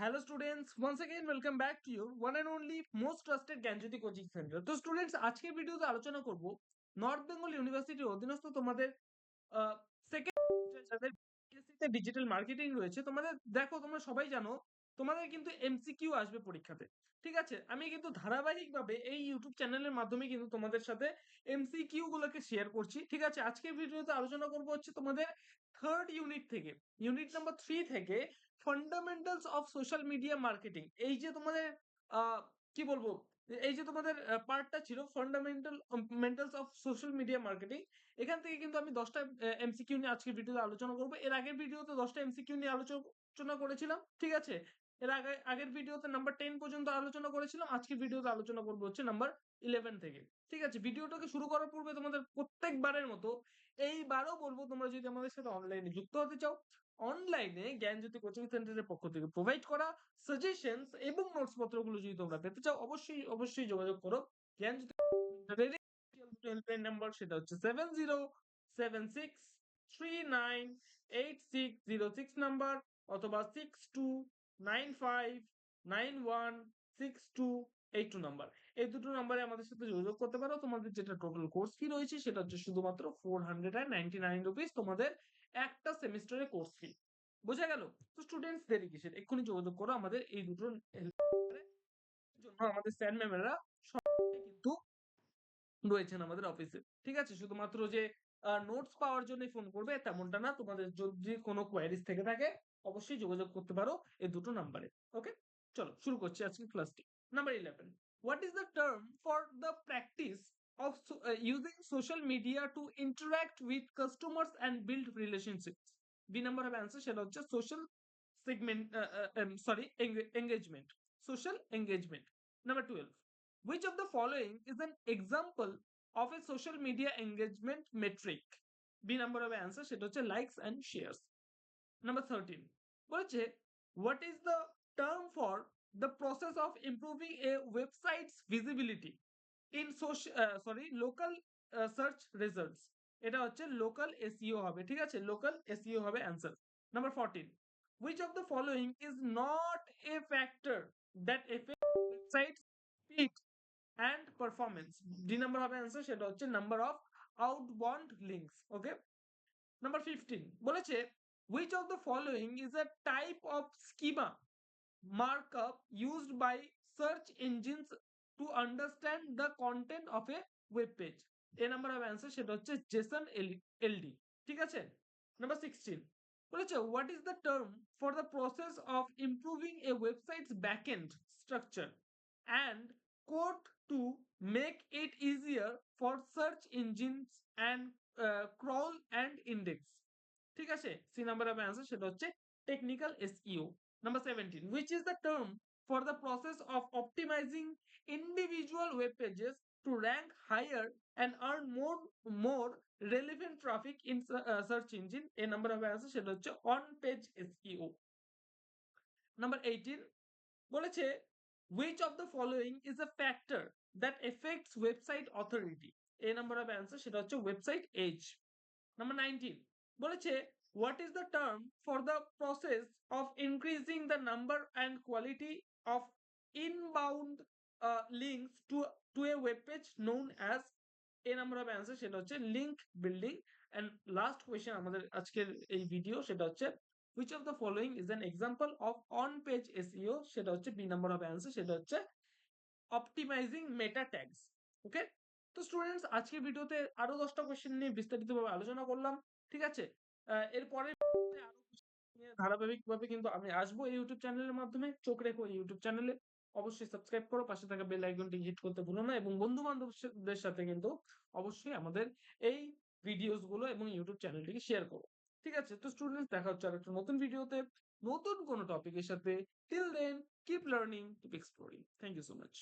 Hello students once again welcome back to your one and only most trusted Gyanjyoti coaching centre তো students আজকের ভিডিওতে আলোচনা করব north Bengal ইউনিভার্সিটির অধীনস্থ তোমাদের সেকেন্ড যাদের ডিজিটাল মার্কেটিং রয়েছে, তোমাদের দেখো, তোমরা সবাই জানো তোমাদের কিন্তু এমসিকিউ আসবে পরীক্ষাতে, ঠিক আছে? আমি কিন্তু ধারাবাহিকভাবে এই ইউটিউব চ্যানেলের মাধ্যমে কিন্তু তোমাদের সাথে এমসিকিউ গুলোকে শেয়ার করছি, ঠিক আছে? আজকের ভিডিওতে আলোচনা করব হচ্ছে তোমাদের থার্ড ইউনিট থেকে ইউনিট নাম্বার থ্রি থেকে fundamentals of social media marketing এই যে তোমাদের কি বলব? এই যে তোমাদের পার্টটা ছিল fundamental mentals of social media marketing এখান থেকে কিন্তু আমি দশটা এমসিকিউ নিয়ে আজকের ভিডিওতে আলোচনা করব। এর আগের ভিডিওতে দশটা এমসিকিউ নিয়ে আলোচনা করেছিলাম, ঠিক আছে? এর আগে, আগের ভিডিওতে নাম্বার টেন পর্যন্ত আলোচনা করেছিলাম আজকের ভিডিওতে আলোচনা করব হচ্ছে নাম্বার ইলেভেন থেকে। ঠিক আছে? ভিডিওটাকে শুরু করার পূর্বে তোমাদের প্রত্যেকবারের মতো এইবারও বলব, তোমরা যদি আমাদের সাথে অনলাইনে যুক্ত হতে চাও অনলাইনে জ্ঞানজ্যোতি কোচিং সেন্টারের পক্ষ থেকে প্রোভাইড করা সাজেশনস এবং নোটস পত্রগুলো যদি তোমরা পেতে চাও, অবশ্যই অবশ্যই যোগাযোগ করো। জ্ঞানজ্যোতি হেল্পলাইন নাম্বার সেটা হচ্ছে seven zero seven six three nine eight six zero six number অথবা six two nine five, nine one, six two, eight two number. এই দুটো নাম্বারে আমাদের সাথে যোগাযোগ করতে পারো। তোমাদের যেটা টোটাল কোর্স ফি রয়েছে, সেটা হচ্ছে শুধুমাত্র four hundred and ninety nine rupees তোমাদের একটা সেমিস্টারের কোর্স ফি বোঝা গেল? তো স্টুডেন্টস দেরি কিসের? এক্ষুনি যোগাযোগ করো। আমাদের এই দুটো আমাদের স্যার ম্যামেরা সবাই কিন্তু রয়েছেন আমাদের অফিসে ঠিক আছে? শুধুমাত্র যে নোটস পাওয়ার জন্য ফোন করবে, তেমনটা না। তোমাদের যদি কোনো কোয়ারিজ থেকে থাকে অবশ্যই যোগাযোগ করতে পারো এই দুটো নাম্বারে ওকে চলো শুরু করছি আজকে ক্লাসটি number eleven what is the term for the practice of so- uh, using social media to interact with customers and build relationships b number সেটা হচ্ছে uh, uh, um, sorry eng- engagement engagement number 12 which of the following is an example of a social media engagement metric b number of answer সেটা হচ্ছে likes and shares number 13 বলেছে what is the term for the process of improving a website's visibility in social uh, sorry local uh, search results এটা হচ্ছে local SEO হবে ঠিক আছে local SEO হবে answer number 14 which of the following is not a factor that affects website speed and performance d number হবে answer সেটা হচ্ছে number of outbound links okay number 15 বলেছে which of the following is a type of schema markup used by search engines to understand the content of a web page a number of answer সেটা হচ্ছে Jason LD ঠিক আছে number sixteen বলেছে what is the term for the process of improving a website's backend structure and code to make it easier for search engines and uh, crawl and index ঠিক আছে? C number হবে answer সেটা হচ্ছে technical SEO number seventeen which is the term for the process of optimising individual web pages to rank higher and earn more more relevant traffic in search engine A number হবে answer সেটা হচ্ছে on page SEO number eighteen বলেছে which of the following is a factor that affects website authority A number হবে answer সেটা হচ্ছে website age number nineteen বলেছে is the term for the process of increasing the number and quality of inbound uh, links to to a web page known as a number of answer সেটা হচ্ছে link building and last question আমাদের আজকের এই video সেটা হচ্ছে which of the following is an example of on page SEO সেটা হচ্ছে b number of answer সেটা হচ্ছে optimizing meta tags ওকে তো স্টুডেন্টস আজকের ভিডিওতে আরও দশটা কোশ্চেন নিয়ে বিস্তারিতভাবে আলোচনা করলাম ঠিক আছে? এরপরে ধারাবাহিকভাবে কিন্তু আমি আসব এই ইউটিউব চ্যানেলের মাধ্যমে। চোখ রেখো ইউটিউব চ্যানেলে অবশ্যই সাবস্ক্রাইব করো, পাশে থাকা বেল আইকনটি হিট করতে ভুলো না এবং বন্ধু বান্ধবদের সাথে কিন্তু অবশ্যই আমাদের এই ভিডিওসগুলো এবং ইউটিউব চ্যানেলটিকে শেয়ার করো। ঠিক আছে? তো স্টুডেন্টস দেখা হচ্ছে আর একটা নতুন ভিডিওতে নতুন কোনো টপিকের সাথে। Till then keep learning keep exploring thank you so much